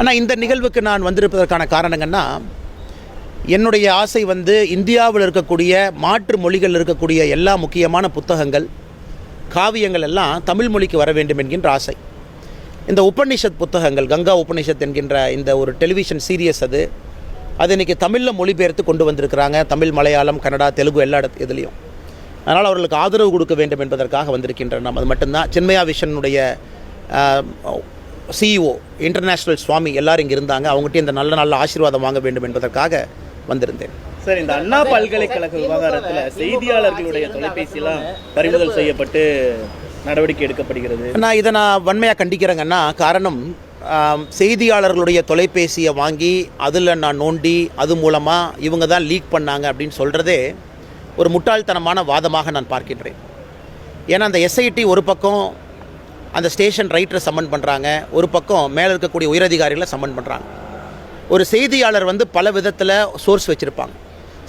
ஆனால் இந்த நிகழ்வுக்கு நான் வந்திருப்பதற்கான காரணங்கன்னா என்னுடைய ஆசை வந்து இந்தியாவில் இருக்கக்கூடிய மாற்று மொழிகள் இருக்கக்கூடிய எல்லா முக்கியமான புத்தகங்கள் காவியங்கள் எல்லாம் தமிழ் மொழிக்கு வர வேண்டும் என்கின்ற ஆசை. இந்த உபநிஷத் புத்தகங்கள் கங்கா உபநிஷத் என்கின்ற இந்த ஒரு டெலிவிஷன் சீரியஸ் அது அது இன்றைக்கி தமிழில் மொழிபெயர்த்து கொண்டு வந்திருக்கிறாங்க தமிழ் மலையாளம் கன்னடா தெலுங்கு எல்லா இடத்து இதுலேயும். அதனால் அவர்களுக்கு ஆதரவு கொடுக்க வேண்டும் என்பதற்காக வந்திருக்கின்றன நாம். அது மட்டும்தான். சின்மயா விஷனுடைய சிஇஓ இன்டர்நேஷ்னல் சுவாமி எல்லாரும் இங்கே இருந்தாங்க. அவங்ககிட்ட இந்த நல்ல நல்ல ஆசீர்வாதம் வாங்க வேண்டும் என்பதற்காக வந்திருந்தேன். சார் இந்த அண்ணா பல்கலைக்கழக விவகாரத்துல செய்தியாளர்களுடைய தொலைபேசியெல்லாம் பறிமுதல் செய்யப்பட்டு நடவடிக்கை எடுக்கப்படுகிறது. நான் இதை நான் வன்மையாக கண்டிக்கிறேங்கன்னா காரணம் செய்தியாளர்களுடைய தொலைபேசியை வாங்கி அதில் நான் நோண்டி அது மூலமாக இவங்க தான் லீக் பண்ணாங்க அப்படின்னு சொல்கிறதே ஒரு முட்டாள்தனமான வாதமாக நான் பார்க்கின்றேன். ஏன்னா அந்த எஸ்ஐடி ஒரு பக்கம் அந்த ஸ்டேஷன் ரைட்டரை சம்மன் பண்ணுறாங்க ஒரு பக்கம் மேலே இருக்கக்கூடிய உயரதிகாரிகளை சம்மன் பண்ணுறாங்க ஒரு செய்தியாளர் வந்து பல விதத்தில் சோர்ஸ் வச்சுருப்பாங்க.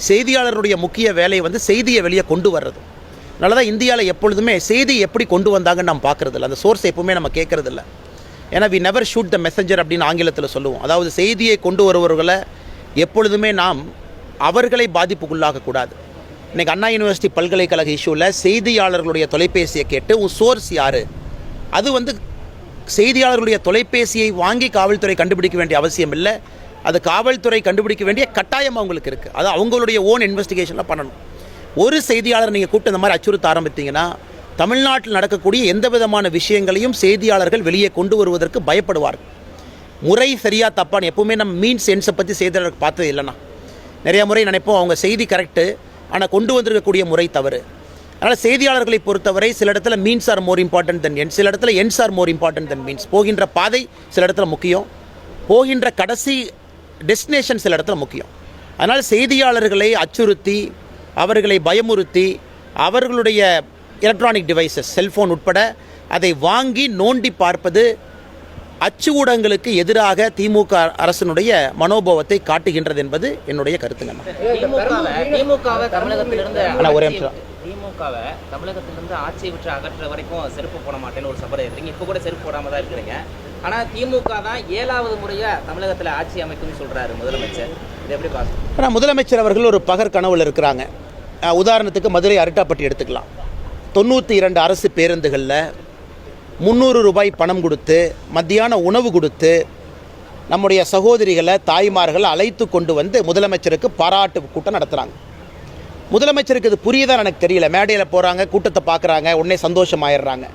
செய்தியாளருடைய முக்கிய வேலை வந்து செய்தியை வெளியே கொண்டு வர்றது. அதனால தான் இந்தியாவில் எப்பொழுதுமே செய்தி எப்படி கொண்டு வந்தாங்கன்னு நம்ம பார்க்குறதில்ல. அந்த சோர்ஸ் எப்பவுமே நம்ம கேட்குறதில்ல. ஏன்னா we never shoot the messenger அப்படின்னு ஆங்கிலத்தில் சொல்லுவோம். அதாவது செய்தியை கொண்டு வருபவர்களை எப்பொழுதுமே நாம் அவர்களை பாதிப்புக்குள்ளாகக்கூடாது இன்றைக்கி அண்ணா யூனிவர்சிட்டி பல்கலைக்கழக இஷ்யூவில் செய்தியாளர்களுடைய தொலைபேசியை கேட்டு உன் சோர்ஸ் யார்? அது வந்து செய்தியாளர்களுடைய தொலைபேசியை வாங்கி காவல்துறை கண்டுபிடிக்க வேண்டிய அவசியம் இல்லை. அது காவல்துறை கண்டுபிடிக்க வேண்டிய கட்டாயம் அவங்களுக்கு இருக்குது அது அவங்களுடைய ஓன் இன்வெஸ்டிகேஷனில் பண்ணணும். ஒரு செய்தியாளர் நீங்கள் கூப்பிட்டு இந்த மாதிரி அச்சுறுத்த ஆரம்பித்தீங்கன்னா தமிழ்நாட்டில் நடக்கக்கூடிய எந்த விதமான விஷயங்களையும் செய்தியாளர்கள் வெளியே கொண்டு வருவதற்கு பயப்படுவார்கள். முறை சரியா தப்பான்னு எப்போவுமே நம்ம மீன் சென்ஸை பற்றி செய்தியாளர்கள் பார்த்தது இல்லைண்ணா. நிறைய முறை நினைப்போம் அவங்க செய்தி கரெக்டு ஆனால் கொண்டு வந்திருக்கக்கூடிய முறை தவறு. அதனால் செய்தியாளர்களை பொறுத்தவரை சில இடத்துல means are more important than end சில இடத்துல ends are more important than means போகின்ற பாதை சில இடத்துல முக்கியம். போகின்ற கடைசி டெஸ்டினேஷன் சில இடத்துல முக்கியம். அதனால் செய்தியாளர்களை அச்சுறுத்தி அவர்களை பயமுறுத்தி அவர்களுடைய எலக்ட்ரானிக் டிவைசஸ் செல்ஃபோன் உட்பட அதை வாங்கி நோண்டி பார்ப்பது அச்சு ஊடகங்களுக்கு எதிராக திமுக அரசினுடைய மனோபாவத்தை காட்டுகின்றது என்பது என்னுடைய அண்ணா, ஒரே நிமிஷம். திமுகவை தமிழகத்திலிருந்து ஆட்சியை விட்டு அகற்ற வரைக்கும் செருப்பு போட மாட்டேன்னு ஒரு சபதம் இருக்கீங்க இப்போ கூட செருப்பு போடாமல் தான் இருக்கிறீங்க. ஆனால் திமுக தான் ஏழாவது முறையாக தமிழகத்தில் ஆட்சி அமைக்கும்னு சொல்கிறாரு முதலமைச்சர். இது எப்படி பார்க்கணும்? ஆனால் முதலமைச்சர் அவர்கள் ஒரு பகர் கனவில் இருக்கிறாங்க. உதாரணத்துக்கு மதுரை அருட்டாப்பட்டி எடுத்துக்கலாம். தொண்ணூற்றி இரண்டு அரசு பேருந்துகளில் முந்நூறு ரூபாய் பணம் கொடுத்து மத்தியான உணவு கொடுத்து நம்முடைய சகோதரிகளை தாய்மார்களை அழைத்து கொண்டு வந்து முதலமைச்சருக்கு பாராட்டு கூட்டம் நடத்துகிறாங்க முதலமைச்சருக்கு இது புரியுதான் எனக்கு தெரியல. மேடையில் போகிறாங்க கூட்டத்தை பார்க்குறாங்க உடனே சந்தோஷமாயிடுறாங்க.